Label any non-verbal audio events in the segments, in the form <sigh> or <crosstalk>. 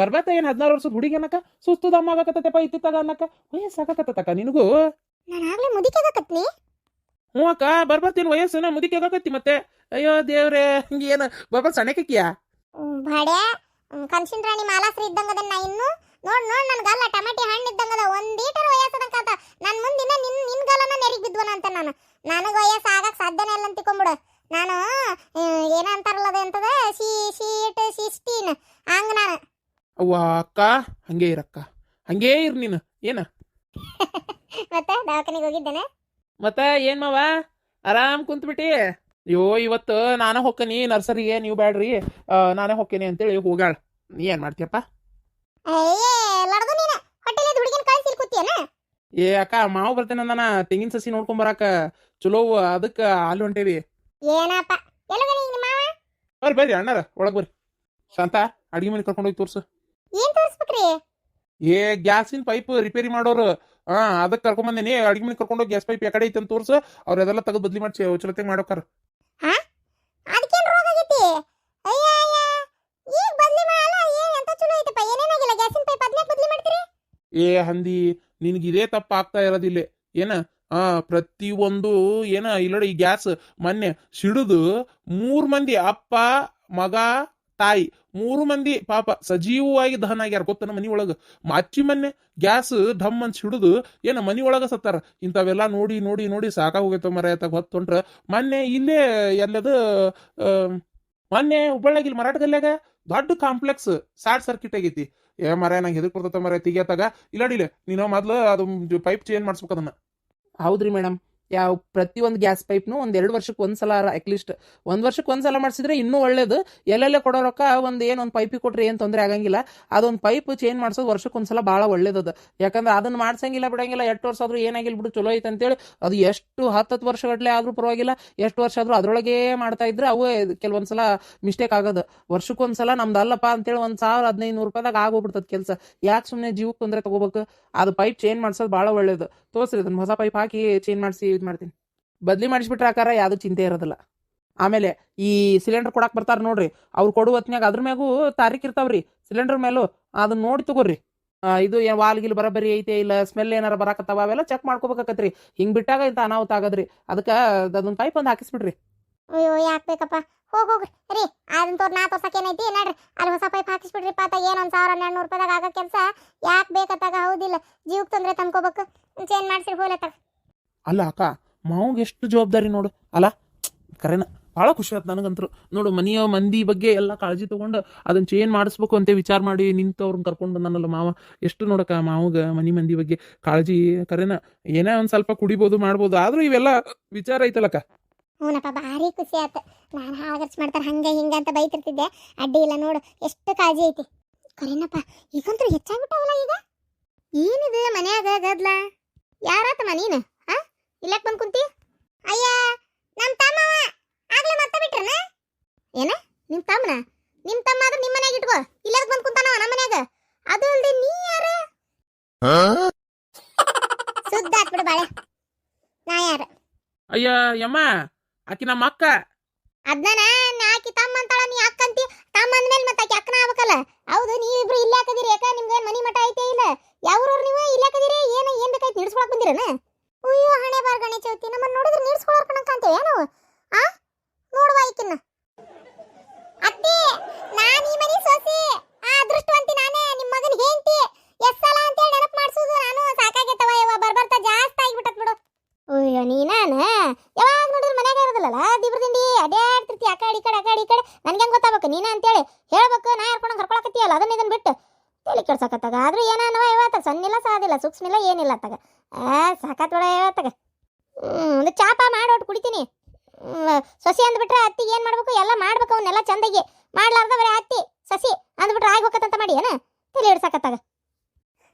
ಬರ್ಬತ್ತ ಏನ್ ಹದಿನಾರು ವರ್ಷದ ಹುಡುಗಿ ಅನ್ನಕ? ಸುಸ್ತು ದಮ್ಮ ಆಗಕತ್ತಪ್ಪ ಇತ್ತಿತ್ತಾಗ ಅನ್ನಕ? ವಯಸ್ಸಾಗಕತ್ತಕ್ಕ ನಿನಗೂ? ನಾನು ಆಗ್ಲೇ ಮುದಿಕಾಗತ್ನಿ ಹ್ಞೂ ಅಕ್ಕ ಬರ್ಬತ್ತೇನು ವಯಸ್ಸನ ಮುದಿಕೆ ಆಗಕತ್ತಿ ಮತ್ತೆ. ಅಯ್ಯೋ ದೇವ್ರೆ ಹಿಂಗೆ ಏನು ಬಾಬಾ ಸಣ್ಣಕಿಯ ಭಾಡ್ಯ ಕನ್ಸಿನ್ ರಾಣಿ ಮಾಲಾಸ್ರಿ ಇದ್ದಂಗದ ನಾ ಇನ್ನು? ನೋಡ್ ನೋಡ್ ನನ್ ಗಲ್ಲ ಟಮಾಟಿ ಹಣ್ಣು ಇದ್ದಂಗದ ಒಂದ್ ಈಟರ್ ವಯಸ್ಸದಂಕಾತ ನನ್ ಮುಂದಿನ ನಿನ್ ನಿನ್ ಗಲ್ಲನ ನೆರಿಗ್ ಬಿದ್ವನ ಅಂತ ನಾನು. ನನಗ ವಯಸ್ಸು ಆಗಕ್ ಸಾಧ್ಯನೇ ಇಲ್ಲ ಅಂತ ತಿಳ್ಕೊಂಬಿಡು ನಾನು ಏನ ಅಂತಾರಲ್ಲ ಅಂತದ ಎಂತದ? ಶೀ ಶೀಟ್ ಸಿಕ್ಸ್ಟೀನ್ ಹಂಗ ನಾನು. ಅವ್ವ ಅಕ್ಕ ಹಂಗೆ ಇರಕ್ಕ. ಹಂಗೇ ಇರ್ ನೀನು ಏನ? <laughs> ಮತ್ತೆ ದವಾಖಾನಿಗೆ ಹೋಗಿದ್ದೇನೆ? ಮತ್ತೆ ಏನ್ ಮಾವ? ಆರಾಮ್ ಕುಂತ್ಬಿಟ್ಟಿ? ಅಯ್ಯೋ ಇವತ್ತು ನಾನು ಹೊಕ್ಕನಿ ನರ್ಸರಿಗೆ ನೀವು ಬ್ಯಾಡ್ರಿ. ಆ, ನಾನೇ ಹೊಕ್ಕೇನಿ ಅಂತೇಳಿ ಹೋಗಾಳ ನೀ ಏನ್ ಮಾಡ್ತೀಯಪ್ಪ? ಅಯ್ಯೇ ಲಡ್ದು ನೀನ? ಹೊಟ್ಟೆಲಿ ಹುಡುಗಿನ ಕಳ್ಸಿ ಕೂತಿಯೇನ? ಏ ಅಕ್ಕ ಮಾವು ಬರ್ತೇನೆ ನಾನು ತೆಂಗಿನ ಸಸಿ ನೋಡ್ಕೊಂಡ್ ಬರಾಕ. ಚಲೋ ಅದಕ್ಕೆ ಅಲ್ಲಿ ಹೊಂಟೇವಿ. ಏನಪ್ಪ? ಎಲ್ಲಗಣ ನಿಮ್ಮ ಮಾವ? ಬರ್ರಿ ಬರ್ರಿ ಅಣ್ಣಾರ ಒಳಗ್ ಬರ್ರಿ. ಶಾಂತ ಅಡಿಗೆ ಮನೆ ಕರ್ಕೊಂಡು ಹೋಗಿ ತೋರ್ಸು. ಏನ್ ತೋರಿಸ್ಬೇಕ್ರಿ? ಏ ಗ್ಯಾಸಿನ ಪೈಪ್ ರಿಪೇರಿ ಮಾಡೋರು. ಹಾ ಅದಕ್ಕೆ ಕರ್ಕೊಂಡ್ ಬಂದೇನಿ ಅಡಿಗೆ ಮನೆ ಕರ್ಕೊಂಡು ಹೋಗಿ ಗ್ಯಾಸ್ ಪೈಪ್ ಯಾಕಡೆ ಐತೆ ಅಂತ ತೋರ್ಸು. ಅವ್ರ ಅದೆಲ್ಲ ತೆಗೆದು ಬದ್ಲಿ ಮಾಡಿ ಚಲತೆ ಮಾಡೋಕಾರ. ಅದಕ್ಕೇನ್ ರೋಗ ಆಗೈತಿ? ಅಯ್ಯ ಅಯ್ಯ ಈಗ ಬದ್ಲಿ ಮಾಡಲ್ಲ ಏನ್ ಎಂತ ಚಲೋ ಐತಪ್ಪ? ಏನೇನಾಗಿಲ್ಲ ಗ್ಯಾಸಿನ ಪೈಪ್ ಅದ್ನ್ಯಾಕ್ ಬದ್ಲಿ ಮಾಡ್ತೀರಿ? ಏ ಹಂದಿ ನಿನಗೆ ಇದೇ ತಪ್ಪ ಆಗ್ತಾ ಇರೋದಿಲ್ಲ ಏನ? ಆ ಪ್ರತಿಯೊಂದು ಏನ ಇಲ್ಲ ಈ ಗ್ಯಾಸ್ ಮೊನ್ನೆ ಸಿಡಿದು ಮೂರ್ ಮಂದಿ ಅಪ್ಪ ಮಗ ತಾಯಿ. ಮೂರು ಮಂದಿ ಪಾಪ ಸಜೀವವಾಗಿ ದಹನ ಆಗ್ಯಾರ ಗೊತ್ತನ ಮನಿ ಒಳಗ ಅಚ್ಚಿ ಮೊನ್ನೆ ಗ್ಯಾಸ್, ಧಮ್ ಅಂತ ಹಿಡಿದು ಏನ ಮನಿ ಒಳಗ ಸತ್ತಾರ. ಇಂಥವೆಲ್ಲ ನೋಡಿ ನೋಡಿ ನೋಡಿ ಸಾಕಾಗ ಹೋಗೈತ ಮರ ಆಯ್ತಾಗ ಹೊತ್ತೊಂಡ್ರ ಮೊನ್ನೆ ಇಲ್ಲೇ ಎಲ್ಲದು ಮೊನ್ನೆ ಹುಬ್ಬಳ್ಳಾಗಿಲ್ ಇಲ್ಲಿ ಮರಾಠ ಗಲ್ಯಾಗ ದೊಡ್ಡ ಕಾಂಪ್ಲೆಕ್ಸ್ ಶಾರ್ಟ್ ಸರ್ಕಿಟ್ ಆಗೈತಿ. ಏ ಮರ ನಂಗೆ ಹೆದಕ್ ಬರ್ತೈತೆ ಮರ ತೆಗಿಯತ್ತಾಗ ಇಲ್ಲಾಡಿಲೆ ನೀನು ಮೊದ್ಲು ಅದು ಪೈಪ್ ಚೇಂಜ್ ಮಾಡಿಸ್ಬೇಕು ಅದನ್ನ. ಹೌದ್ರಿ ಮೇಡಮ್ ಯಾವ ಒಂದು ಗ್ಯಾಸ್ ಪೈಪ್ನು ಒಂದ್ ಎರಡು ವರ್ಷಕ್ಕೆ ಒಂದ್ಸಲ ಅಟ್ಲೀಸ್ಟ್ ಒಂದ್ ವರ್ಷಕ್ಕೆ ಒಂದ್ಸಲ ಮಾಡಿಸಿದ್ರೆ ಇನ್ನೂ ಒಳ್ಳೇದು. ಎಲ್ಲೆಲ್ಲೇ ಕೊಡೋ ರೊಕ್ಕ, ಒಂದ್ ಏನ್ ಒಂದ್ ಪೈಪಿಗೆ ಕೊಟ್ರೆ ಏನ್ ತೊಂದರೆ ಆಗಂಗಿಲ್ಲ. ಅದೊಂದು ಪೈಪ್ ಚೇಂಜ್ ಮಾಡ್ಸೋದು ವರ್ಷಕ್ಕೆ ಒಂದ್ಸಲ ಭಾಳ ಒಳ್ಳೇದದ ಯಾಕಂದ್ರೆ ಅದನ್ನ ಮಾಡ್ಸಂಗಿಲ್ಲ ಬಿಡಂಗಿಲ್ಲ, ಎಷ್ಟು ವರ್ಷ ಆದ್ರೂ ಏನಾಗಿಲ್ಲ ಬಿಡು, ಚಲೋ ಐತೆ ಅಂತೇಳಿ ಅದು ಎಷ್ಟು ಹತ್ತತ್ತು ವರ್ಷಗಟ್ಲೆ ಆದ್ರೂ ಪರವಾಗಿಲ್ಲ, ಎಷ್ಟು ವರ್ಷ ಆದ್ರೂ ಅದ್ರೊಳಗೆ ಮಾಡ್ತಾ ಇದ್ರೆ ಅವು ಕೆಲವೊಂದ್ಸಲ ಮಿಸ್ಟೇಕ್ ಆಗೋದು. ವರ್ಷಕ್ಕೊಂದ್ಸಲ ನಮ್ದು ಅಲ್ಲಪ್ಪ ಅಂತೇಳಿ ಒಂದ್ ಸಾವಿರ ಹದಿನೈದು ನೂರು ರೂಪಾಯಿದಾಗ ಆಗೋಗ್ಬಿಡ್ತದ ಕೆಲಸ. ಯಾಕೆ ಸುಮ್ಮನೆ ಜೀವಕ್ಕೆ ತೊಂದರೆ ತಗೋಬೇಕು? ಅದು ಪೈಪ್ ಚೇಂಜ್ ಮಾಡ್ಸೋದು ಭಾಳ ಒಳ್ಳೇದು. ತೋರ್ಸ್ರಿ ಅದನ್ನ ಹೊಸ ಪೈಪ್ ಹಾಕಿ ಚೇಂಜ್ ಮಾಡಿಸಿ ಯೂಸ್ ಮಾಡ್ತೀನಿ. ಬದಲಿ ಮಾಡಿಸ್ಬಿಟ್ರೆ ಆಕಾರ ಯಾವುದು ಚಿಂತೆ ಇರೋದಿಲ್ಲ. ಆಮೇಲೆ ಈ ಸಿಲಿಂಡರ್ ಕೊಡಕ್ಕೆ ಬರ್ತಾರೆ ನೋಡ್ರಿ, ಅವ್ರು ಕೊಡುವ ಹೊತ್ನ್ಯಾಗ ಅದ್ರ ಮ್ಯಾಗೂ ತಾರೀಕು ಇರ್ತಾವ್ರಿ. ಸಿಲಿಂಡರ್ ಮೇಲೂ ಅದನ್ನ ನೋಡಿ ತಗೋರಿ. ಇದು ಏನು ವಾಲ್ಗಿಲ್ ಬರಬರಿ ಐತೆ ಇಲ್ಲ ಸ್ಮೆಲ್ ಏನಾರ ಬರಾಕತ್ತಾವ ಅವೆಲ್ಲ ಚೆಕ್ ಮಾಡ್ಕೋಬೇಕಾಕತ್ರಿ. ಹಿಂಗೆ ಬಿಟ್ಟಾಗ ಇಂತ ಅನಾಹುತ ಆಗದ್ರಿ. ಅದಕ್ಕೆ ಅದೊಂದು ಪೈಪ್ ಒಂದು ಹಾಕಿಸ್ಬಿಡ್ರಿ. ಅಯ್ಯೋ, ಯಾಕ್ ಬೇಕಪ್ಪ? ಹೋಗಿ ಹೋಗ್ರಿ ರೀ ಅದನ್ನ ತೋರ್ ನಾ ಏನೈತಿ? ನೋಡ್ರಿ ಅಲ್ಲಿ ಹೊಸ ಪೈಪ್ ಹಾಕಿಸ್ಬಿಡ್ರಿ ಪಾತ. ಏನು ಒಂದು ಸಾವಿರ ಹನ್ನೆರಡು ನೂರು ರೂಪಾಯಿದಾಗ ಆಗೋ ಕೆಲಸ? ಯಾಕ್ ಹೌದಿಲ್ಲ. ಜೀವಕ್ಕೆ ತೊಂದರೆ ತಂದ್ಕೋಬೇಕು. ಚೇಂಜ್ ಮಾಡಿಸಿ ಹೋಲತ್ತಾಗ ಅಲ್ಲ ಅಕ್ಕ ಮಾವಿಗೆ ಎಷ್ಟು ಜವಾಬ್ದಾರಿ ನೋಡು. ಅಲ್ಲ, ಕರೆನ, ಭಾಳ ಖುಷಿ ಆಯ್ತು ನನಗಂತರು. ನೋಡು, ಮನೆಯ ಮಂದಿ ಬಗ್ಗೆ ಎಲ್ಲ ಕಾಳಜಿ ತಗೊಂಡು ಅದನ್ನ ಚೇಂಜ್ ಮಾಡಿಸ್ಬೇಕು ಅಂತ ವಿಚಾರ ಮಾಡಿ ನಿಂತವ್ರನ್ನ ಕರ್ಕೊಂಡು ಬಂದನಲ್ಲ ಮಾವ. ಎಷ್ಟು ನೋಡಕ್ಕ ಮಾವಗ ಮನಿ ಮಂದಿ ಬಗ್ಗೆ ಕಾಳಜಿ. ಕರೆನ, ಏನೇ ಒಂದು ಸ್ವಲ್ಪ ಕುಡಿಬೋದು, ಮಾಡ್ಬೋದು, ಆದ್ರೂ ಇವೆಲ್ಲ ವಿಚಾರ ಐತಲಕ್ಕ ಹ್ಞೂನಪ್ಪ ಭಾರಿ ಖುಷಿ ಆಯ್ತು ನಾನು ಹಾಗರ್ಸ್ ಮಾಡ್ತಾರೆ, ಹಂಗೆ ಹಿಂಗೆ ಅಂತ ಬೈತಿರ್ತಿದ್ದೆ. ಅಡ್ಡಿ ಇಲ್ಲ ನೋಡು, ಎಷ್ಟು ಕಾಳಜಿ ಐತಿ. ಕರೆನಪ್ಪ ಈಗಂತೂ ಹೆಚ್ಚಾಗ್ಬಿಟ್ಟವಲ್ಲ ಈಗ? ಏನಿದೆ ಮನ್ಯಾಗ ಗದ್ಲ? ಯಾರಾತಮ್ಮ ನೀನು ಇಲ್ಲಕ್ ಬಂದ್ ಕುಂತಿ? ಅಯ್ಯ ನಮ್ ತಮ್ಮ ಆಗ್ಲೇ ಮತ್ತೆ ಬಿಟ್ರನ? ಏನ? ನಿಮ್ ತಮ್ಮನ? ನಿಮ್ ತಮ್ಮ ಆದ್ರೆ ನಿಮ್ ಮನ್ಯಾಗ ಇಟ್ಕೋ. ಇಲ್ಲಕ್ ಬಂದ್ ಕುಂತಾನ ನಮ್ಮ ಮನ್ಯಾಗ. ಅದು ಅಲ್ದೆ ನೀ ಯಾರ? ಸುದ್ದ ಹಾಕ್ಬಿಡು ಬಾಳೆ. ನಾ ಯಾರ? ಅಯ್ಯ ಯಮ್ಮ ಆಕಿ ನಮ್ಮ ಅಕ್ಕ. ಅದ್ನ ನಾಕಿ ತಮ್ಮ ಅಂತಾಳ ನೀ ಅಕ್ಕ ಅಂತಿ. ತಮ್ಮ ಅಂದ್ಮೇಲೆ ಮತ್ತೆ ಆಕಿ ಅಕ್ಕನ ಆಗ್ಬೇಕಲ್ಲ. ಹೌದು ನೀವಿಬ್ರು ಇಲ್ಲೇ ಹಾಕದಿರಿ ಯಾಕ ನಿಮ್ಗೆ ಮನಿ ಮಠ ಐತೆ ಇಲ್ಲ. ಯಾವ್ರವ್ರು ನೀವು? ಇಲ್ಲೇ ಹಾಕದಿರಿ. ಏನ ಏನ್ ಬೇಕಾಯ್ತು? ನಿಡ್ಸ್ಕೊಳಕ್ ಬಂದಿರನ? ಹಣೆ ಬಾರ್ ಗಣೇಶ ಚೌತಿ ನಮ್ಮನ್ನ ನೋಡಿದ್ರೆ ನಿಡ್ಸ್ಕೊಳಕ್ ಕಣಕ್ ಅಂತೇವೆ ನಾವು ಆ ನೋಡುವ ಈಕಿನ್ನ ಅತ್ತಿ ನಾನ್ ಈ ಮನಿ ಸೊಸಿ ಆ ಅದೃಷ್ಟವಂತಿ ನಾನೇ ನಿಮ್ ಮಗನ್ ಹೆಂಡತಿ ಎಷ್ಟ್ ಸಲ ಅಂತೇಳಿ ನೆನಪು ಮಾಡ್ಸೋದು ನಾನು ಸಾಕಾಗೈತವ ಯವ್ವ ಬರ್ಬರ್ತಾ ಜಾಸ್ತಿ ಆಗ್ಬಿಟ್ಟತ್ ಬಿಡು ಅಯ್ಯೋ ನೀನಾನ ಯಾವಾಗ ನೋಡಿದ್ರೆ ಮನ್ಯಾಗ ಇರೋದಿಲ್ಲಲ್ಲ ದಿಬ್ರ ದಿಂಡಿ ಅಡ್ಯಾಡ್ತಿರ್ತಿ ಆ ಕಡೆ ಈ ಕಡೆ ಆ ಕಡೆ ಈ ಕಡೆ ನನ್ಗೆ ಹೆಂಗ್ ಗೊತ್ತಾಗ್ಬೇಕು ನೀನ ಅಂತೇಳಿ ಹೇಳ್ಬೇಕು ನಾ ಯಾರ್ಕೊಂಡು ಕರ್ಕೊಳಕತ್ತೀಯಲ್ಲ ಅದನ್ನ ಇದನ್ನ ಬಿಟ್ಟು ತಲೆ ಕೆಡ್ಸಕತ್ತಾಗ ಆದ್ರೂ ಏನಾನವ ಇವತ್ತಾಗ ಸಣ್ಣಿಲ್ಲ ಸಾದಿಲ್ಲ ಸೂಕ್ಷ್ಮಿಲ್ಲ ಏನಿಲ್ಲ ಅತ್ತಾಗ ಆ ಸಾಕಾತ್ ಬಿಡ ಹೇಳತ್ತಾಗ ಒಂದು ಚಾಪ ಮಾಡಿ, ಒಟ್ಟು ಕುಡಿತೀನಿ. ಸೊಸಿ ಅಂದ್ಬಿಟ್ರೆ ಅತ್ತಿಗೆ ಏನು ಮಾಡ್ಬೇಕು? ಎಲ್ಲ ಮಾಡ್ಬೇಕು ಅವನ್ನೆಲ್ಲ ಚಂದಾಗಿ. ಮಾಡ್ಲಾರ್ದ ಬರೀ ಅತ್ತಿ, ಸಸಿ ಅಂದ್ಬಿಟ್ರೆ ಆಗಿ ಮಾಡಿ, ಏನು? ತಲೆ ಹಿಡ್ಸಕತ್ತಾಗ.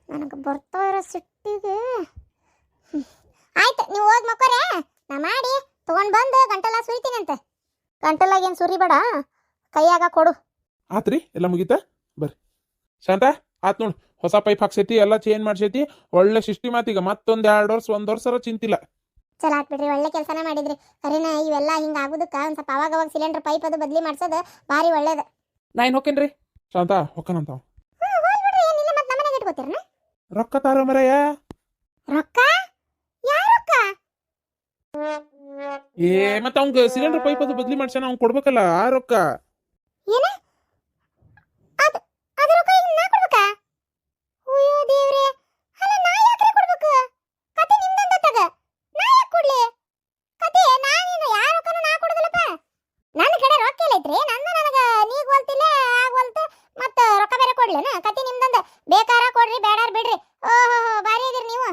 ನನಗೆ ಬರ್ತಾ ಇರೋ ಸಿಟ್ಟಿಗೆ. ಆಯ್ತು, ನೀವು ಹೋಗಿ ಮಕ್ಕೋರೆ. ನಾ ಮಾಡಿ, ತಗೊಂಡ್ ಬಂದು ಗಂಟಲ ಸುರಿತೀನಿ ಅಂತ. ಗಂಟಲಾಗ ಏನು ಸುರಿಬೇಡ. ಕೈಯಾಗ ಕೊಡು. ಆತ್ರಿ, ಎಲ್ಲ ಮುಗೀತಾ? ಬರ್ರಿ. ಶಾಂತ? ಆತ್ ನೋಡು ಹೊಸ ಪೈಪ್ ಹಾಕ್ಸೈತಿ ಎಲ್ಲ ಚೇಂಜ್ ಮಾಡ್ಸೈತಿ. ಒಳ್ಳೆ ಶಿಷ್ಟಿ ಮಾತೀಗ ಮತ್ತೊಂದ್ ಎರಡು ವರ್ಷ ಒಂದ್ ವರ್ಷರ ಚಿಂತಿಲ್ಲ. ಚಲೋ ಆಗ್ಬಿಡ್ರಿ ಒಳ್ಳೆ ಕೆಲಸನ ಮಾಡಿದ್ರಿ. ಕರೀನ ಇವೆಲ್ಲ ಹಿಂಗ ಆಗುದಕ್ಕ ಒಂದ್ ಸ್ವಲ್ಪ ಅವಾಗ ಅವಾಗ ಸಿಲಿಂಡರ್ ಪೈಪ್ ಅದು ಬದ್ಲಿ ಮಾಡ್ಸೋದು ಭಾರಿ ಒಳ್ಳೇದ. ನಾ ಏನ್ ಹೋಕೇನ್ರಿ ಶಾಂತ ಹೊಕ್ಕನಂತ ರೊಕ್ಕ ತಾರ ಮರಯ್ಯ? ರೊಕ್ಕ? ಏ ಮತ್ತೆ ಅವ್ಗ ಸಿಲಿಂಡರ್ ಪೈಪ್ ಅದು ಬದ್ಲಿ ಮಾಡ್ಸ್ಯಾನ ಅವ್ನ್ ಕೊಡ್ಬೇಕಲ್ಲ ಆ ರೊಕ್ಕ. ಏನ ಅದ್ ಅದ್ರ ರೊಕ್ಕ ಈಗ ನಾ ಕೊಡ್ಬೇಕಾ ಅಯ್ಯೋ ದೇವ್ರೆ ಅಲ್ಲ ನಾ ಯಾಕ್ರಿ ಕೊಡ್ಬೇಕು ಕತೆ ನಿಮ್ದಂದ ತಗ ನಾ ಯಾಕೆ ಕೊಡ್ಲಿ ಕತೆ ನಾನೇನು ಯಾರ ರೊಕ್ಕನೂ ನಾ ಕೊಡುದಿಲ್ಲಪ್ಪ ನನ್ನ ಕಡೆ ರೊಕ್ಕ ಇಲ್ಲ ಐತ್ರಿ ನಂದ ನನಗ ನೀಗ್ ಹೊಲ್ತಿಲ್ಲ ಆಗವಲ್ತು ಮತ್ತ ರೊಕ್ಕ ಬೇರೆ ಕೊಡ್ಲೇನ ಕತೆ ನಿಮ್ದಂದ ಬೇಕಾರ ಕೊಡ್ರಿ ಬೇಡಾರ್ ಬಿಡ್ರಿ ಓಹೋ ಬಾರಿ ಇದೀರಿ ನೀವು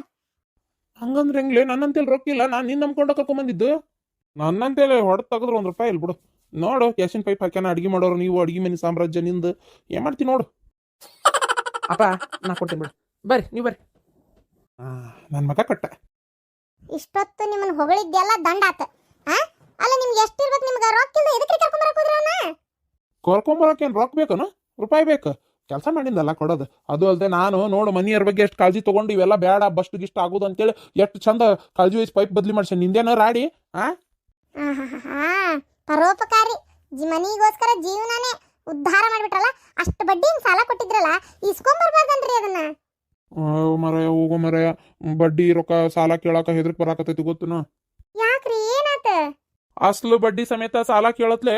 ಹಂಗಂದ್ರೆ ಹೆಂಗ್ಲಿ? ನನ್ನಂತೇಳಿ ರೊಕ್ಕ ಇಲ್ಲ. ನಾನು ನಿನ್ನ ನಂಬ್ಕೊಂಡು ಕರ್ಕೊಂಬಂದಿದ್ದು ನನ್ನಂತೇಳಿ ಹೊಡೆದು ತೆಗೆದ್ರು ಒಂದು ರೂಪಾಯಿ ಇಲ್ಲಿ ಬಿಡು. ನೋಡು ಕ್ಯಾಶಿನ ಪೈಪ್ ಹಾಕ್ಯಾನ ಅಡಿಗೆ ಮಾಡೋರು ನೀವು ಅಡಿಗೆ ಮನೆ ಸಾಮ್ರಾಜ್ಯ ನಿಂದು. ಏನ್ ಮಾಡ್ತೀನಿ ನೋಡು. ಅಪ್ಪ ನಾ ಕೊಡ್ತೀನಿ ಬಿಡು. ಬರ್ರಿ ನೀವು ಬರ್ರಿ. ನನ್ನ ಮಗ ಕಟ್ಟ. ಇಷ್ಟೊತ್ತು ನಿಮ್ಮನ್ನ ಹೊಗಳಿದ್ದೆಲ್ಲ ದಂಡ ಆತ ಅಲ್ಲ ನಿಮ್ಗೆ ಎಷ್ಟಿರ್ಬೇಕು ನಿಮ್ಗೆ? ರೊಕ್ಕ ಇಲ್ಲ ಎದಕ್ಕೆ ಕರ್ಕೊಂಡ್ ಬರಕ್ ಹೋದ್ರಿ ಅವ್ನ ಕರ್ಕೊಂಬರಕ್ಕೆ ಏನು ರೊಕ್ಕ ಬೇಕನ? ರೂಪಾಯಿ ಬೇಕು. ಕೆಲಸ ಮಾಡಿದ್ದಲ್ಲ ಕೊಡೋದು. ಅದು ಅಲ್ಲದೆ ನಾನು ನೋಡು ಮನಿಯರ ಬಗ್ಗೆ ಎಷ್ಟು ಕಾಳಜಿ ತೊಗೊಂಡು ಇವೆಲ್ಲ ಬೇಡ ಬಸ್ಟ್ ಗಿಷ್ಟ ಆಗೋದು ಅಂತೇಳಿ ಎಷ್ಟು ಚಂದ ಕಾಳಜಿ ವಹಿಸಿ ಪೈಪ್ ಬದಲಿ ಮಾಡ್ಸಿ ನಿಂದೇನೋ ರಾಡಿ ಆಹಾ ಪರೋಪಕಾರಿ. ಜಿ ಮನಿಗೋಸ್ಕರ ಜೀವನನೇ ಉದ್ಧಾರ ಮಾಡಿಬಿಟ್ರಲ್ಲ ಅಷ್ಟು ಬಡ್ಡಿ ಸಾಲ ಕೊಟ್ಟಿದ್ರಲ್ಲ ಇಸ್ಕೊಂಬರ್ಬಾರ್ದನ್ರಿ ಅದನ್ನ. ಮರಯ ಹೋಗೋ ಮರಯ. ಬಡ್ಡಿ ರೊಕ್ಕ ಸಾಲ ಕೇಳಾಕ ಹೆದರ್ಕ್ ಬರಾಕತೈತಿ ಗೊತ್ತುನ? ಯಾಕ್ರಿ ಏನಾತ? ಅಸ್ಲು ಬಡ್ಡಿ ಸಮೇತ ಸಾಲ ಕೇಳತ್ಲೆ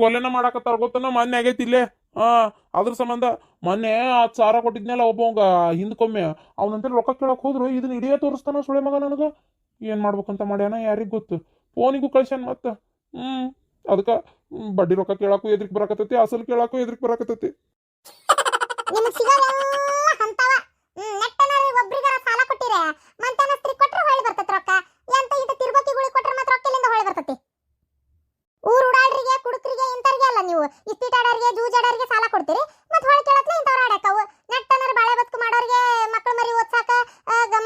ಕೊಲೆನ ಮಾಡಾಕತ್ತಾರ ಗೊತ್ತನ? ಮೊನ್ನೆ ಆಗೈತಿ ಇಲ್ಲೇ. ಆ, ಅದ್ರ ಸಂಬಂಧ ಮೊನ್ನೆ ಹತ್ತು ಸಾವಿರ ಕೊಟ್ಟಿದ್ನಲ್ಲ ಒಬ್ಬವಂಗ ಹಿಂದ್ಕೊಮ್ಮೆ. ಅವನಂತ ರೊಕ್ಕ ಕೇಳಕ್ ಹೋದ್ರು, ಇದನ್ನ ಇಡಿಯೇ ತೋರಿಸ್ತಾನ ಸುಳೆ ಮಗ ನನಗ? ಏನ್ ಮಾಡ್ಬೇಕಂತ ಮಾಡ್ಯಾನ ಯಾರಿಗೆ ಗೊತ್ತು? ಫೋನಿಗೂ ಕಳ್ಸ್ಯಾನ ಮತ್ತೆ. ಹ್ಮ್ ಅದಕ್ಕ ಬಡ್ಡಿ ರೊಕ್ಕ ಕೇಳಕ್ಕೂ ಎದ್ರಿಕ್ ಬರಕತ್ತೈತಿ, ಅಸಲು ಕೇಳಕ್ಕೂ ಎದ್ರಿಕ್ ಬರಕತ್ತೈತಿ. ನಿಮಗೆ ಸಾಲ ಕೊಟ್ಟಿರ ಕೊಟ್ರೆ ಹೊಳ್ಳಿ ಬರ್ತೈತಿ ರೊಕ್ಕ ಎಂತ ಇಂತ ತಿರ್ಬಕಿಗುಳಿ ಕೊಟ್ರೆ ಮಾತ್ರ ರೊಕ್ಕ ಎಲ್ಲಿಂದ ಹೊಳ್ಳಿ ಬರ್ತೈತಿ ಊರ್ ಉಡಾಳ್ರಿಗೆ ಕುಡುಕರಿಗೆ ಇಂಥವ್ರಿಗೆ ಅಲ್ಲ ನೀವು ಇಸ್ಪೀಟಾಡೋರಿಗೆ ಜೂಜಾಡೋರಿಗೆ ಸಾಲ ಕೊಡ್ತೀರಿ ಮತ್ತೆ ಹೊಳೆ ಕೇಳತ್ಲೆ ಇಂಥವ್ರು ಆಡಕ್ಕವು ನೆಟ್ಟನರ ಬಾಳೆ ಬದುಕು ಮಾಡೋರಿಗೆ ಮಕ್ಳು ಮರಿ ಓದ್ಸಾಕ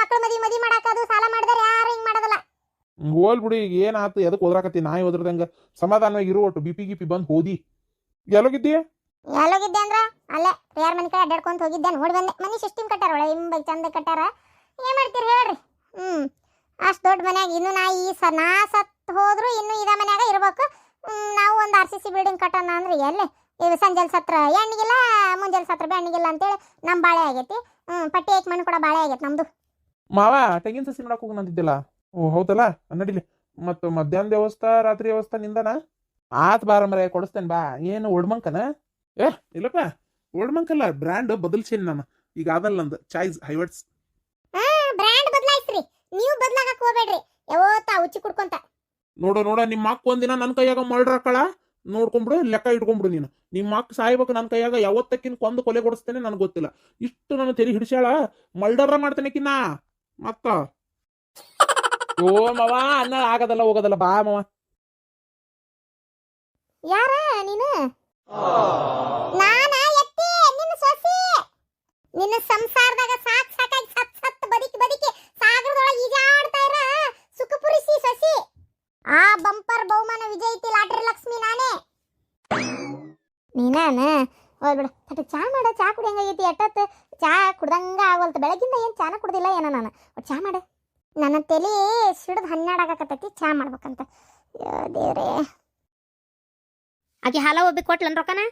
ಮಕ್ಳು ಮದಿ ಮದಿ ಮಾಡಾಕ ಅದು ಸಾಲ ಮಾಡಿದ್ರೆ ಯಾರು ಹಿಂಗ್ ಮಾಡೋದಿಲ್ಲ ಹೋಲ್ ಬಿಡಿ ಈಗ ಏನಾತು? ಎದಕ್ಕೆ ಓದ್ರಾಕತ್ತಿ ನಾಯಿ ಓದ್ರದಂಗ ಸಮಾಧಾನವಾಗಿ ಇರು ಒಟ್ಟು. ಬಿಪಿ ಗಿಪಿ ಬಂದು ಹೋದಿ. ಎಲ್ಲೋಗಿದ್ದಿ ಎಲ್ಲೋಗಿದ್ದೆ ಅಂದ್ರ? ಅಲ್ಲೇ ಯಾರ ಮನೆ ಕಡೆ ಅಡ್ಡಾಡ್ಕೊಂತ ಹೋಗಿದ್ದೆ. ನೋಡಿ ಬಂದೆ. ಮನೆ ಸಿಸ್ಟಮ್ ಕಟ್ಟಾರ ಒಳ್ಳೆ ಹಿಂಬ ಚಂದ ಕಟ್ಟಾರ. ಏನ್ ಮಾಡ್ತೀರಿ ಹೇಳ್ರಿ? ಹ್ಮ್. ಅಷ್ಟು ದೊಡ್ಡ ಮನ್ಯಾಗ ಇನ್ನು ನಾ ಈ ಸ ನಾ ಸತ್ ಹೋದ್ರು ಇನ್ನು ಇದ ಮನ್ಯಾಗ ಇರ್ಬೇಕು. ನಾವು ಒಂದು ಆರ್ ಸಿ ಸಿ ಬಿಲ್ಡಿಂಗ್ ಕಟ್ಟೋಣ ಅಂದ್ರೆ. ಎಲ್ಲಿ? ಇದು ಸಂಜೆಲ್ ಸತ್ರ ಎಣ್ಣಿಗಿಲ್ಲ ಮುಂಜಾನೆ ಸತ್ರ ಬೆಣ್ಣಿಗಿಲ್ಲ ಅಂತೇಳಿ ನಮ್ಮ ಬಾಳೆ ಆಗೈತಿ. ಪಟ್ಟಿ ಏಕ್ ಮಣ್ಣು ಕೂಡ ಬಾಳೆ ಆಗೈತಿ ನಮ್ದು. ಮಾವ ತೆಂಗಿನ ಸಸಿ ನೋಡಕ್ ಹೋಗಿ ನಂದಿದ್ದಿಲ್ಲ ಓ ಹೌದಲ್ಲ? ನಡಿಲಿ ಮತ್ತು ಮಧ್ಯಾಹ್ನ ವ್ಯವಸ್ಥಾ ರಾತ್ರಿ ವ್ಯವಸ್ಥೆ ನಿಂದನ? ಆತ್ ಬಾರ ಮರ ಕೊಡಿಸ್ತೇನೆ ಬಾ. ಏನು ಒಡ್ಮಂಕನ ಏ ಇಲ್ಲಪ್ಪ. ಒಡ್ಮಂಕಲ್ಲ ಬ್ರ್ಯಾಂಡ್ ಬದಲ್ಸೀನಿ ನಾನು. ಈಗ ಅದಲ್ಲ ನಂದು. ಚಾಯ್ಸ್ ಹೈವರ್ಟ್ಸ್ ಬ್ರ್ಯಾಂಡ್ ಬದಲಾಯಿಸ್ರಿ. ನೀವು ಬದಲಾಗಕ್ಕೆ ಹೋಗ್ಬೇಡ್ರಿ. ಯಾವತ್ತ ಉಚ್ಚಿ ಕುಡ್ಕೊಂತ. ನೋಡು ನೋಡ ನಿಮ್ಮ ಅಕ್ಕ ಒಂದಿನ ನನ್ನ ಕೈಯಾಗ ಮಲ್ಡರ್ ಹಾಕಳ. ನೋಡ್ಕೊಂಬಿಡು ಲೆಕ್ಕ ಇಟ್ಕೊಂಬಿಡು ನೀನು. ನಿಮ್ಮ ಅಕ್ಕ ಸಾಯ್ಬೇಕು ನನ್ನ ಕೈಯಾಗ ಯಾವತ್ತಕ್ಕಿನ ಕೊಂದು ಕೊಲೆ ಕೊಡಿಸ್ತೇನೆ ನನಗೆ ಗೊತ್ತಿಲ್ಲ. ಇಷ್ಟು ನಾನು ತೆರಿ ಹಿಡಿಸ್ಯಾಳ. ಮಲ್ಡರ ಮಾಡ್ತೇನೆ ಕಿನ್ನ. ಮತ್ತ? ಓ ಮವ, ಅನ್ನ ಆಗದಲ್ಲ ಹೋಗೋದಲ್ಲ, ಬಾ ಮವ. ಯಾರ ನೀನು? ನಾನ ಎತ್ತಿ, ನಿನ್ನ ಸೊಸಿ? ನಿನ್ನ ಸಂಸಾರದಾಗ ಸಾಕ್ ಸಾಕಾಗಿ ಸತ್ ಸತ್ ಬದುಕಿ ಬದುಕಿ ಸಾಗರದೊಳಗೆ ಈಜಾಡ್ತಾ ಇರ, ಸುಖಪುರಿಸಿ ಸೊಸಿ. ಆ ಬಂಪರ್ ಬಹುಮಾನ ವಿಜಯಿತಿ ಲಾಟ್ರಿ ಲಕ್ಷ್ಮಿ ನಾನೇ. ನೀನಾನ? ಹೋಗ್ಬಿಡು ತಟ್ಟು ಚಾ ಮಾಡ, ಚಾ ಕುಡಿಯಂಗಾಗೈತಿ ಎಟ್ಟತ್ತು? ಚಾ ಕುಡ್ದಂಗ ಆಗೋಲ್ತು. ಬೆಳಗಿಂದ ಏನು, ಚಾನ ಕುಡ್ದಿಲ್ಲ ಏನೋ ನಾನು. ಚಾ ಮಾಡ. ನನ್ನ ತಲೆ ಸಿಡಿದು ಹನ್ನೆರಡು ಆಗಕತ್ತೈತಿ, ಚಾ ಮಾಡ್ಬೇಕಂತ. ದೇವ್ರೇ. ಆಕೆ ಹಾಲ ಒಬ್ಬಿ ಕೊಟ್ಲನ್ ರೊಕ್ಕನ?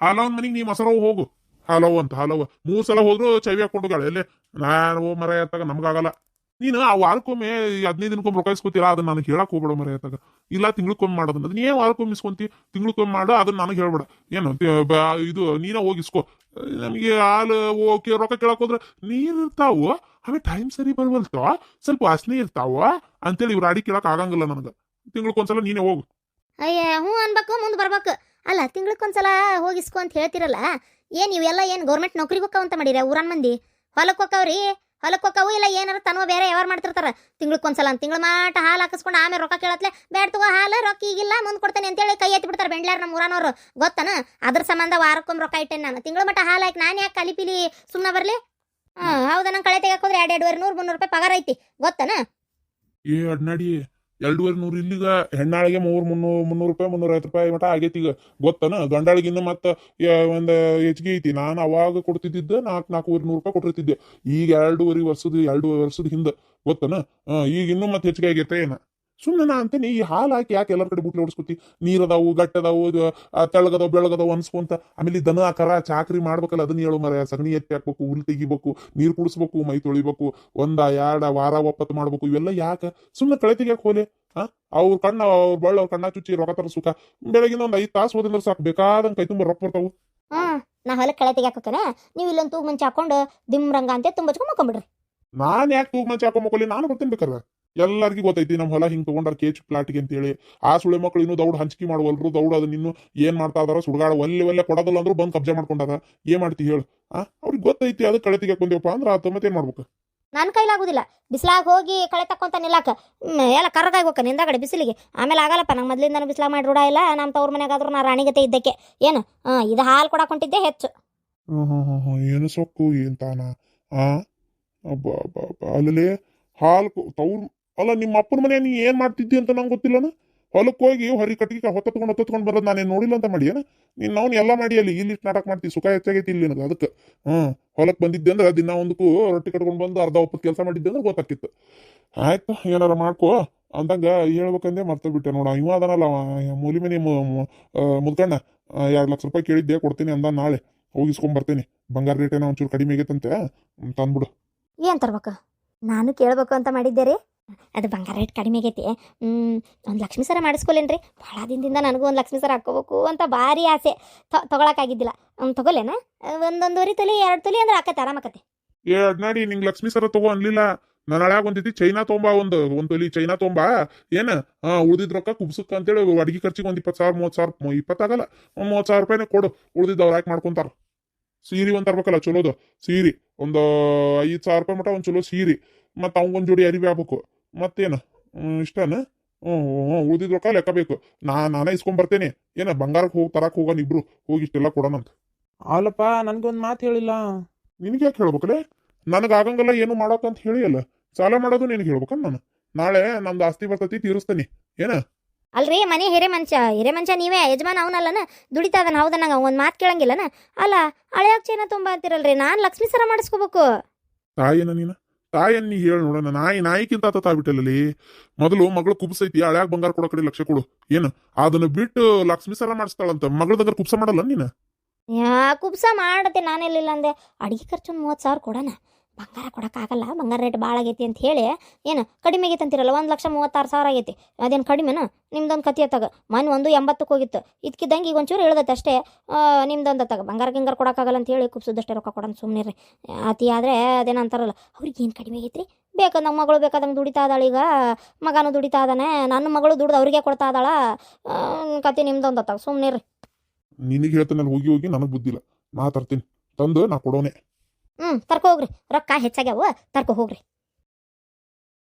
ಹಾಲವನ್ ಮನಿಗೆ ನೀ ಮೊಸರವ್ ಹೋಗು. ಹಾಲವ್ ಅಂತ, ಹಾಲವ್. ಮೂರ್ ಸಲ ಹೋದ್ರು ಚವಿ ಹಾಕೊಂಡುಗಾಳೆ ಎಲ್ಲೇ? ನಾನು ಮರ ಎತ್ತಾಗ ನಮ್ಗಾಗಲ್ಲ. ನೀನು ಆ ವಾರಕ್ಕೊಮ್ಮೆ ಹದಿನೈದು ದಿನಕ್ಕೊಮ್ಮೆ ರೊಕ್ಕ ಇಸ್ಕೊತೀರ? ಅದನ್ನ ನನಗೆ ಹೇಳಕ್ ಹೋಗ್ಬೇಡ ಮರ ಎತ್ತಾಗ ಇಲ್ಲ ತಿಂಗ್ಳಕ್ಕೊಮ್ಮೆ ಮಾಡೋದನ್ನ. ಅದನ್ನ ಏನ್ ವಾರಕ್ಕೊಮ್ಮೆ ಇಸ್ಕೊಂತಿ? ತಿಂಗ್ಳಕ್ಕೊಮ್ಮೆ ಮಾಡು ಅದನ್ನ ನನಗೆ ಹೇಳ್ಬೇಡ. ಏನು ಇದು, ನೀನ ಹೋಗಿ ನಮಗೆ ಹಾಲು ಓಕೆ ರೊಕ್ಕ ಕೇಳಕ್ ಹೋದ್ರೆ ನೀರ್ ಇರ್ತಾವು ಆಮೇಲೆ ಟೈಮ್ ಸರಿ ಬರುವಲ್ತಾವ ಸ್ವಲ್ಪ ವಾಸನೆ ಇರ್ತಾವ? ಅಂತೇಳಿ ಇವ್ರ ಅಡಿ ಕೇಳಕ್ ಆಗಂಗಿಲ್ಲ ನನಗೆ. ತಿಂಗ್ಳಕ್ಕೊಂದ್ಸಲ ನೀನೇ ಹೋಗು. ಅಯ್ಯ, ಹ್ಞೂ ಅನ್ಬೇಕು, ಮುಂದೆ ಬರ್ಬೇಕು. ಅಲ್ಲ ತಿಂಗ್ಳಕ್ಕೊಂದ್ಸಲ ಹೋಗಿಸ್ಕೊ ಅಂತ ಹೇಳ್ತಿರಲ್ಲ, ಏನು ಇವೆಲ್ಲ ಏನು ಗೌರ್ಮೆಂಟ್ ಅಂತ ಮಾಡಿರ ಊರನ್ ಮಂದಿ? ಹೊಲಕ್ಕೆ ಹೋಗ್ತಾವ್ರಿ ಹೊಲಕ್ಕೆ ಹೋಗವು ಇಲ್ಲ, ಏನಾರ ತನವ ಬೇರೆ ಯಾವಾರ ಮಾಡ್ತಿರ್ತಾರೆ. ತಿಂಗ್ಳಕ್ಕೊಂದ್ಸಲ ಒಂದ್ಸಲ ತಿಂಗಳ ಮಾಟ ಹಾಲು ಹಾಕಿಸ್ಕೊಂಡು ಆಮೇಲೆ ರೊಕ್ಕ ಕೇಳತ್ಲೆ ಬೇಡ ತಗೋ, ಹಾಲು ರೊಕ್ಕ ಈಗಿಲ್ಲ, ಮುಂದೆ ಕೊಡ್ತೇನೆ ಅಂತೇಳಿ ಕೈ ಎತ್ತಿ ಬಿಡ್ತಾರೆ ಬೆಂಡ್ಲಾರ ನಮ್ಮ ಊರನವರು. ಗೊತ್ತನ? ಅದ್ರ ಸಂಬಂಧ ವಾರಕ್ಕೊಮ್ಮೆ ರೊಕ್ಕ ಇಟ್ಟೇನೆ ನಾನು. ತಿಂಗಳ ಮಟ್ಟ ಹಾಲು ಹಾಕಿ, ನಾನು ಯಾಕೆ ಕಲಿಪಿಲಿ ಸುಮ್ಮನೆ ಬರಲಿ? ಹಾಂ ಹೌದಾ ನಂಗೆ ಕಳೆ ತೆಗಕ್ಕೆ ಹೋದ್ರೆ ಎರಡು ಎರಡುವರೆ ನೂರು ಮುನ್ನೂರು ರೂಪಾಯಿ ಪಗಾರ ಐತಿ. ಗೊತ್ತನ? ಏ ಅಡ್ನಾಡಿ ಎರಡೂವರೆ ನೂರು ಇಲ್ಲಿಗ ಹೆಣ್ಣಾಳಿಗೆ ಮೂರ್ ಮುನ್ನೂರು ಮುನ್ನೂರು ರೂಪಾಯಿ, ಮುನ್ನೂರ ಐವತ್ತು ರೂಪಾಯಿ ಮಟ ಆಗೈತಿ ಈಗ. ಗೊತ್ತನ? ಗಂಡಾಳಿಗಿನ್ನ ಮತ್ತೆ ಒಂದು ಹೆಚ್ಚಿಗೆ ಐತಿ. ನಾನು ಅವಾಗ ಕೊಡ್ತಿದ್ದಿದ್ದು ನಾಲ್ಕು ನಾಲ್ಕೂವರೆ ನೂರು ರೂಪಾಯಿ ಕೊಟ್ಟಿರ್ತಿದ್ದೆ. ಈಗ ಎರಡೂವರೆ ವರ್ಷದ ಎರಡೂವರೆ ವರ್ಷದ ಹಿಂದೆ. ಗೊತ್ತನ? ಈಗ ಇನ್ನೂ ಮತ್ತೆ ಹೆಚ್ಚಿಗೆ ಆಗೈತೆ ಏನ ಸುಮ್ಮನೆ ನಾ ಅಂತೀನಿ ಈ ಹಾಲು ಹಾಕಿ ಯಾಕೆ ಎಲ್ಲರ ಕಡೆ ಬುಟ್ಲಿ ಹೊಡ್ಸ್ಕೊತಿ? ನೀರದಾವು ಗಟ್ಟದಾವು ತೆಳ್ಳಗದಾವು ಬೆಳಗದಾವು ಅನ್ಸ್ಕೊಂತ ಆಮೇಲೆ ದನ ಕರ ಚಾಕ್ರಿ ಮಾಡ್ಬೇಕಲ್ಲ ಅದನ್ನ ಹೇಳು ಮರ ಸಗಣಿ ಎತ್ತಿ ಹಾಕ್ಬೇಕು ಹುಲ್ ತೆಗಿಬೇಕು ನೀರು ಕುಡಿಸ್ಬೇಕು ಮೈ ತೊಳಿಬೇಕು ಒಂದ ಎರಡ ವಾರ ಒಪ್ಪತ್ತು ಮಾಡ್ಬೇಕು ಇವೆಲ್ಲ ಯಾಕೆ? ಸುಮ್ಮನೆ ಕಳೆ ತೆಗಿಯಕ್ ಹೋಲೆ ಆ? ಅವ್ರ ಕಣ್ಣ ಅವ್ರ ಬಳ್ಳ ಅವ್ರ ಕಣ್ಣ ಚುಚ್ಚಿ ರೊಕ್ಕ ತರ ಸುಖ. ಬೆಳಗಿನ ಒಂದ್ ಐದು ತಾಸು ಹೋದ್ರೆ ಸಾಕು ಬೇಕಾದಂಗ್ ಕೈ ತುಂಬ ರೊಕ್ಕ ಬರ್ತಾವು. ಹಾ ನಾ ಹೊಲಕ್ಕೆ ಕಳೆ ತೆಗಿಯಾಕನ ನೀವು ಇಲ್ಲೊಂದು ತೂಗ್ ಮುಂಚೆ ಹಾಕೊಂಡು ದಿಮ್ರಂಗ ಅಂತ ತುಂಬಚ್ಕೊಂಡ್ ಮಕ್ಕೊಂಬಿಡ್ರಿ ನಾನ್ ಯಾಕೆ ತೂಗ್ ಮುಂಚೆ ಹಾಕೊಂಬಕ್ಕೊಲ್ಲಿ ನಾನು ಬರ್ತೀನಿ ಬೇಕಾರೆ ಎಲ್ಲರಿಗೂ ಗೊತ್ತೈತಿ ನಮ್ಮ ಹೊಲ ಹಿಂಗ್ ತಗೊಂಡಾರ ಕೇಚ್ ಪ್ಲಾಟ್ಗೆ ಅಂತೇಳಿ. ಆ ಸುಳೆ ಮಕ್ಳು ಇನ್ನೂ ದೌಡ್ ಹಂಚಿಕೆ ಮಾಡುವಲ್ರು ದೌಡ್ ಅದನ್ನ ಇನ್ನು ಏನ್ ಮಾಡ್ತಾ ಇದಾರ ಸುಡ್ಗಾಡ ಒಲ್ಲೆ ಒಲ್ಲೆ ಕೊಡೋದಲ್ಲ ಅಂದ್ರು ಬಂದು ಕಬ್ಜಾ ಮಾಡ್ಕೊಂಡದ ಏನ್ ಮಾಡ್ತಿ ಹೇಳು. ಆ ಅವ್ರಿಗೆ ಗೊತ್ತೈತಿ ಅದು ಕಳೆ ತೆಗಿಯಕ್ ಬಂದೇವಪ್ಪ ಅಂದ್ರ ಆತ ಮತ್ತೆ ಏನ್ ಮಾಡ್ಬೇಕು ನನ್ನ ಕೈಲಾಗುದಿಲ್ಲ ಬಿಸಿಲಾಗ ಹೋಗಿ ಕಳೆ ತಕ್ಕೊಂತ ನಿಲ್ಲಾಕ. ಎಲ್ಲ ಎಲ್ಲ ಕರ್ಗಾಗ್ಬೇಕ ನಿಂದಗಡೆ ಬಿಸಿಲಿಗೆ. ಆಮೇಲೆ ಆಗಲ್ಲಪ್ಪ ನಂಗೆ ಮೊದ್ಲಿಂದ ಬಿಸಿಲಾಗ ಮಾಡಿ ರೂಢ ಇಲ್ಲ. ನಮ್ಮ ತವ್ರ ಮನೆಗಾದ್ರೂ ನಾ ರಾಣಿಗತೆ ಇದ್ದಕ್ಕೆ. ಏನು? ಇದು ಹಾಲು ಕೊಡಾಕೊಂಡಿದ್ದೆ ಹೆಚ್ಚು. ಏನು ಸೊಕ್ಕು ಏನ್ ತಾನ? ಆ? ಅಲ್ಲಲ್ಲಿ ಹಾಲು ತವ್ರ ಅಲ್ಲ, ನಿಮ್ಮ ಅಪ್ಪನ ಮನೆ ನೀ ಏನ್ ಮಾಡ್ತಿದ್ದಿ ಅಂತ ನಂಗೆ ಗೊತ್ತಿಲ್ಲನ? ಹೊಲಕ್ಕೆ ಹೋಗಿ ಹೊರಿ ಕಟ್ಟಿಗೆ ಹೊತ್ತತ್ಕೊಂಡು ಹೊತ್ತತ್ಕೊಂಡು ಬರೋದು ನಾನೇನು ನೋಡಿಲ್ಲ ಅಂತ ಮಾಡಿ ಏನ ನೀನು ನಾವು ಎಲ್ಲ ಮಾಡಿ ಅಲ್ಲಿ ಇಲ್ಲಿ ನಾಟಕ ಮಾಡ್ತೀವಿ ಸುಖ ಹೆಚ್ಚಾಗೈತಿ ಇಲ್ಲಿ ನನಗೆ, ಅದಕ್ಕೆ. ಹ್ಞೂ ಹೊಲಕ್ಕೆ ಬಂದಿದ್ದೆ ಅಂದ್ರೆ ದಿನ ಒಂದಕ್ಕೂ ರೊಟ್ಟಿ ಕಟ್ಕೊಂಡು ಬಂದು ಅರ್ಧ ಒಪ್ಪತ್ತು ಕೆಲಸ ಮಾಡಿದ್ದೆ ಅಂದ್ರೆ ಗೊತ್ತಾಕಿತ್ತು ಆಯ್ತು, ಏನಾರ ಮಾಡ್ಕೋ, ಅಂದಂಗ ಹೇಳ್ಬೇಕಂದೇ ಮರ್ತ ಬಿಟ್ಟೆ ನೋಡ. ಇವ ಅದನಲ್ಲ ಮೂಲಿ ಮನೆ ಮುದ್ಕಣ್ಣ. ಎರಡು ಲಕ್ಷ ರೂಪಾಯಿ ಕೇಳಿದ್ದೆ, ಕೊಡ್ತೀನಿ ಅಂದ, ನಾಳೆ ಹೋಗಿಸ್ಕೊಂಡ್ ಬರ್ತೀನಿ. ಬಂಗಾರ ರೇಟ್ ಏನೋ ಒಂಚೂರು ಕಡಿಮೆ ಆಗೈತಂತೆ ತಂದ್ಬಿಡು. ಏನ್ ತರ್ಬೇಕು? ನಾನು ಕೇಳ್ಬೇಕು ಅಂತ ಮಾಡಿದ್ದೆ ರೀ. ಅದು ಬಂಗಾರ ರೇಟ್ ಕಡಿಮೆ ಆಗೈತಿ. ಒಂದು ಲಕ್ಷ್ಮೀ ಸರ ಮಾಡಿಸ್ಕೊಲೇನ್ರಿ. ಭಾಳ ದಿನದಿಂದ ನನಗೂ ಒಂದು ಲಕ್ಷ್ಮೀ ಸರ ಹಾಕ್ಕೋಬೇಕು ಅಂತ ಭಾರಿ ಆಸೆ. ತೊಗೊಳಕ್ಕಾಗಿದ್ದಿಲ್ಲ. ಅವ್ನು ತಗೊಲೇನ ಒಂದೊಂದುವರೆ ತೊಲಿ, ಎರಡು ತೊಲಿ ಅಂದ್ರೆ ಆಕತ್ತೆ ಆರಾಮಕತೆ ಏ ಅಡ್ನಾಡಿ ನಿಂಗೆ ಲಕ್ಷ್ಮೀ ಸರ ತಗೋ ಅನ್ಲಿಲ್ಲ. ನಾನು ಹಳ್ಯಾಗ ಒಂದಿತಿ ಚೈನಾ ತೊಂಬ ಒಂದು ಒಂದು ತೊಲಿ ಚೈನಾ ತೊಂಬ. ಏನ? ಹಾ, ಉಳ್ದಿದ್ ರೊಕ್ಕ ಕುಬ್ಸಕ್ಕ ಅಂತೇಳಿ ಅಡಿಗೆ ಖರ್ಚಿಗೆ ಒಂದು ಇಪ್ಪತ್ತು ಸಾವಿರ, ಮೂವತ್ತು ಸಾವಿರ ಇಪ್ಪತ್ತಾಗಲ್ಲ. ಒಂದು ಮೂವತ್ತು ಸಾವಿರ ರೂಪಾಯಿನೇ ಕೊಡು. ಉಳ್ದಿದ್ದು ಅವ್ರು ಯಾಕೆ ಮಾಡ್ಕೊಂತಾರ? ಸೀರೆ ಒಂದು ತರ್ಬೇಕಲ್ಲ, ಚಲೋದು. ಸೀರೆ. ಒಂದು ಐದು ಸಾವಿರ ರೂಪಾಯಿ ಮಟ್ಟ ಒಂದು ಚಲೋ ಸೀರೆ. ಮತ್ತು ಅವ್ಗೊಂದು ಜೋಡಿ ಅರಿವಿ ಆಗ್ಬೇಕು. ಮತ್ತೇನು? ಇಷ್ಟನಾ ಹ್ಞೂ ಹ್ಞೂ ಉಳ್ದಿದ್ ರೊಕ್ಕ ಲೆಕ್ಕ ಬೇಕು. ನಾ ನಾನೇ ಇಸ್ಕೊಂಡ್ ಬರ್ತೇನೆ. ಏನ ಬಂಗಾರಕ್ಕೆ ಹೋಗಿ ತರಕ್ ಹೋಗೋಣ ಇಬ್ರು? ಹೋಗಿ ಇಷ್ಟೆಲ್ಲ ಕೊಡೋಣಂತ ಅಲ್ಲಪ್ಪ ನನ್ಗೊಂದ್ ಮಾತು ಹೇಳಿಲ್ಲ. ನಿನಗೆ ಯಾಕೆ ಹೇಳ್ಬೇಕಲೆ? ನನಗೆ ಆಗಂಗಿಲ್ಲ ಏನು ಮಾಡೋಕಂತ ಹೇಳಿ ಅಲ್ಲ ಸಾಲ ಮಾಡೋದು ನಿನಗೆ ಹೇಳ್ಬೇಕ ನಾನು. ನಾಳೆ ನಮ್ದು ಆಸ್ತಿ ಬರ್ತೈತಿ ತೀರಿಸ್ತೀನಿ. ಏನ? ಅಲ್ರಿ ಮನೆ ಹಿರೇ ಮನುಷ್ಯ ಹಿರೇ ಮನುಷ್ಯ ನೀವೇ ಯಜಮಾನ ಅವನಲ್ಲನ? ದುಡಿತಾ ಅದನ್ನ ಹೌದ ನಂಗೆ ಒಂದು ಮಾತು ಕೇಳಂಗಿಲ್ಲನ? ಅಲ್ಲ ಹಳೆಯಾಗ ಚೇನ ತುಂಬ ಅಂತಿರಲ್ರಿ. ನಾನು ಲಕ್ಷ್ಮೀ ಸರ ಮಾಡಿಸ್ಕೋಬೇಕು. ತಾಯಿನ ನೀನ? ತಾಯಿಯನ್ನ ನೀ ಹೇಳಿ ನೋಡೋಣ ನಾಯಿ ನಾಯಿಕ್ಕಿಂತ ಆತ ತಾಬಿಟ್ಟಲ್ಲಿ ಮೊದಲು ಮಗಳು ಕುಬ್ಸೈತಿ ಹಳ್ಯಾಗ ಬಂಗಾರ ಕೊಡೋ ಕಡೆ ಲಕ್ಷ ಕೊಡು ಏನು ಅದನ್ನ ಬಿಟ್ಟು ಲಕ್ಷ್ಮಿ ಸರ ಮಾಡಿಸ್ತಾಳಂತ ಮಗಳ దగ్గర ಕುಬ್ಸ ಮಾಡಲ್ಲ ನೀನು ಯಾ ಕುಬ್ಸ ಮಾಡತ್ತೆ ನಾನೆಲ್ಲಿಲ್ಲ ಅಂದೆ ಅಡಿಗೆ ಖರ್ಚು ಒಂದು ಮೂವತ್ತು ಸಾವಿರ ಕೊಡೋಣ ಬಂಗಾರ ಕೊಡೋಕ್ಕಾಗಲ್ಲ, ಬಂಗಾರ ರೇಟ್ ಭಾಳ ಆಗೈತಿ ಅಂತ ಹೇಳಿ, ಏನು ಕಡಿಮೆ ಆಗೈತೆ ಅಂತೀರಲ್ಲ, ಒಂದು ಲಕ್ಷ ಮೂವತ್ತಾರು ಸಾವಿರ ಆಗೈತಿ. ಅದೇನು ಕಡಿಮೆನ? ನಿಮ್ದೊಂದು ಕತಿ ತಗ. ಮನೆ ಒಂದು ಎಂಬತ್ತಕ್ಕೆ ಹೋಗಿತ್ತು. ಇದಕ್ಕಿದ್ದಂಗೆ ಈಗ ಒಂಚೂರು ಇಳ್ದೈತೆ ಅಷ್ಟೇ. ನಿಮ್ದೊಂದು ತಗ. ಬಂಗಾರ ಗಿಂಗಾರ ಕೊಡೋಕ್ಕಾಗಲ್ಲ ಅಂತ ಹೇಳಿ ಕುಬ್ಸದಷ್ಟೇ ರೊಕ್ಕ ಕೊಡೋಣ ಸುಮ್ಮನೆ ರೀ ಅತಿ ಆದರೆ ಅದೇನಂತಾರಲ್ಲ ಅವ್ರಿಗೆ ಏನು ಕಡಿಮೆ ಆಗೈತ್ರಿ? ಬೇಕಾದ ನಮ್ಮ ಮಗಳು ಬೇಕಾದಂಗೆ ದುಡಿತಾ ಇದ್ದಾಳೆ ಈಗ. ಮಗನೂ ದುಡಿತಾ ಇದ್ದಾನೆ. ನನ್ನ ಮಗಳು ದುಡ್ದು ಅವ್ರಿಗೆ ಕೊಡ್ತಾ ಇದ್ದಾಳ. ಕತೆ ನಿಮ್ದೊಂದು ತಗ. ಸುಮ್ಮನೆ ರೀ ನಿನಗೆ ಹೇಳ್ತಾನೆ ಹೋಗಿ ಹೋಗಿ ನನಗೆ ಬುದ್ಧಿಲ್ಲ ನಾ ತರ್ತೀನಿ. ತಂದು ನಾ ಕೊಡೋನೆ. ಹ್ಞೂ ತರ್ಕೋ ಹೋಗ್ರಿ. ರೊಕ್ಕ ಹೆಚ್ಚಾಗ್ಯಾವ ತರ್ಕೋ ಹೋಗ್ರಿ.